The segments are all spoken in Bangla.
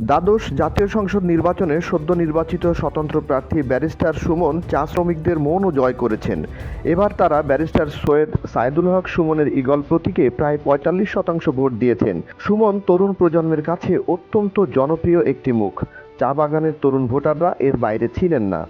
দ্বাদশ জাতীয় সংসদ নির্বাচনে সদ্য নির্বাচিত স্বতন্ত্র প্রার্থী ব্যারিস্টার সুমন চা শ্রমিকদের মনও জয় করেছেন। এবার তারা ব্যারিস্টার সৈয়দ সাইদুল হক সুমনের ইগল প্রতীকে প্রায় পঁয়তাল্লিশ শতাংশ ভোট দিয়েছেন। সুমন তরুণ প্রজন্মের কাছে অত্যন্ত জনপ্রিয় একটি মুখ। চা বাগানের তরুণ ভোটাররা এর বাইরে ছিলেন না।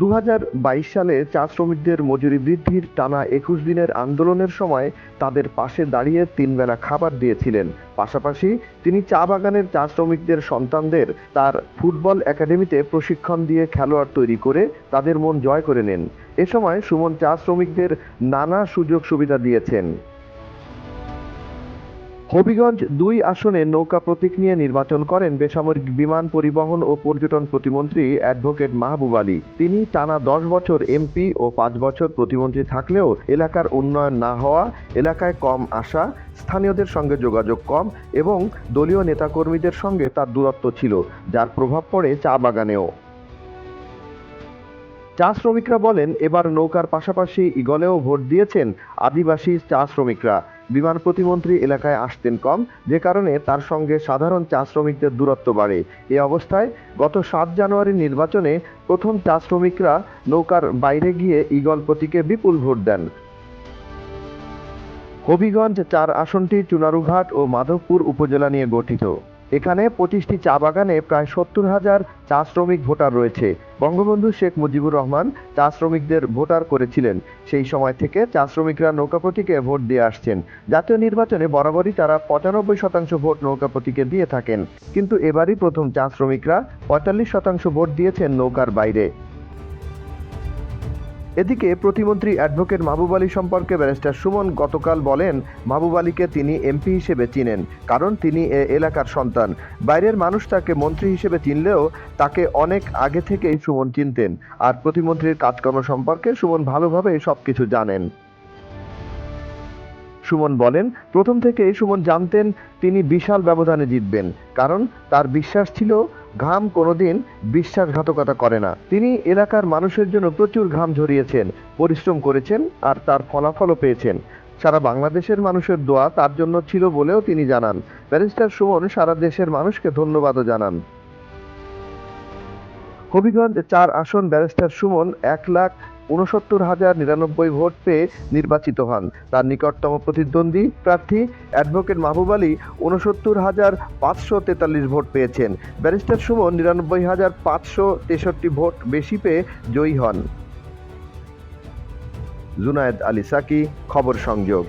দু হাজার বাইশ সালে চা শ্রমিকদের মজুরি বৃদ্ধির টানা একুশ দিনের আন্দোলনের সময় তাদের পাশে দাঁড়িয়ে তিনবেলা খাবার দিয়েছিলেন। পাশাপাশি তিনি চা বাগানের চা শ্রমিকদের সন্তানদের তার ফুটবল একাডেমিতে প্রশিক্ষণ দিয়ে খেলোয়াড় তৈরি করে তাদের মন জয় করে নেন। এ সময় সুমন চা শ্রমিকদের নানা সুযোগ সুবিধা দিয়েছেন। হবিগঞ্জ দুই আসনে নৌকা প্রতীক নিয়ে নির্বাচন করেন বেসামরিক বিমান পরিবহন ও পর্যটন প্রতিমন্ত্রী অ্যাডভোকেট মাহবুব আলী। তিনি টানা দশ বছর এমপি ও পাঁচ বছর প্রতিমন্ত্রী থাকলেও এলাকার উন্নয়ন না হওয়া, এলাকায় কম আসা, স্থানীয়দের সঙ্গে যোগাযোগ কম এবং দলীয় নেতাকর্মীদের সঙ্গে তার দূরত্ব ছিল, যার প্রভাব পড়ে চা বাগানেও। চা শ্রমিকরা বলেন, এবার নৌকার পাশাপাশি ইগলেও ভোট দিয়েছেন আদিবাসী চা শ্রমিকরা। বিমান প্রতিমন্ত্রী এলাকায় আসতেন কম, যে কারণে তার সঙ্গে সাধারণ চা শ্রমিকদের দূরত্ব বাড়ে। এ অবস্থায় গত সাত জানুয়ারি নির্বাচনে প্রথম চা শ্রমিকরা নৌকার বাইরে গিয়ে ইগল প্রতীকে বিপুল ভোট দেন। হবিগঞ্জ চার আসনটি চুনারুঘাট ও মাধবপুর উপজেলা নিয়ে গঠিত। এখানে পঁচিশটি চা বাগানে প্রায় সত্তর হাজার চা শ্রমিক ভোটার রয়েছে। বঙ্গবন্ধু শেখ মুজিবুর রহমান চা শ্রমিকদের ভোটার করেছিলেন। সেই সময় থেকে চা শ্রমিকরা নৌকাপতিকে ভোট দিয়ে আসছেন। জাতীয় নির্বাচনে বরাবরই তারা পঁচানব্বই শতাংশ ভোট নৌকাপতিকে দিয়ে থাকেন। কিন্তু এবারই প্রথম চা শ্রমিকরা পঁয়তাল্লিশ শতাংশ ভোট দিয়েছেন নৌকার বাইরে। এদিকে প্রতিমন্ত্রী অ্যাডভোকেট মাহবুব আলী সম্পর্কে ব্যারিস্টার সুমন গতকাল বলেন, মাহবুব আলীকে তিনি এমপি হিসেবে চিনেন, কারণ তিনি এ এলাকার সন্তান। বাইরের মানুষ তাকে মন্ত্রী হিসেবে চিনলেও তাকে অনেক আগে থেকেই সুমন চিনতেন। আর প্রতিমন্ত্রীর কাজকর্ম সম্পর্কে সুমন ভালোভাবে সব কিছু জানেন। সুমন বলেন, প্রথম থেকেই সুমন জানতেন তিনি বিশাল ব্যবধানে জিতবেন, কারণ তার বিশ্বাস ছিল ঘাম কোনোদিন বিশ্বাসঘাতকতা করে না। তিনি এলাকার মানুষের জন্য প্রচুর ঘাম ঝরিয়েছেন, পরিশ্রম করেছেন আর তার ফলাফলও পেয়েছেন। সারা বাংলাদেশের মানুষের দোয়া তার জন্য ছিল বলেও তিনি জানান। ব্যারিস্টার সুমন সারা দেশের মানুষকে ধন্যবাদও জানান। হবিগঞ্জ চার আসন ব্যারিস্টার সুমন এক লাখ উনসত্তর হাজার নিরানব্বই ভোট পেয়ে নির্বাচিত হন। তার নিকটতম প্রতিদ্বন্দ্বী প্রার্থী অ্যাডভোকেট মাহবুব আলী উনসত্তর হাজার পাঁচশো তেতাল্লিশ ভোট পেয়েছেন। ব্যারিস্টার সুমন নিরানব্বই হাজার পাঁচশো তেষট্টি ভোট বেশি পেয়ে জয়ী হন। জুনায়েদ আলী সাকি, খবর সংযোগ।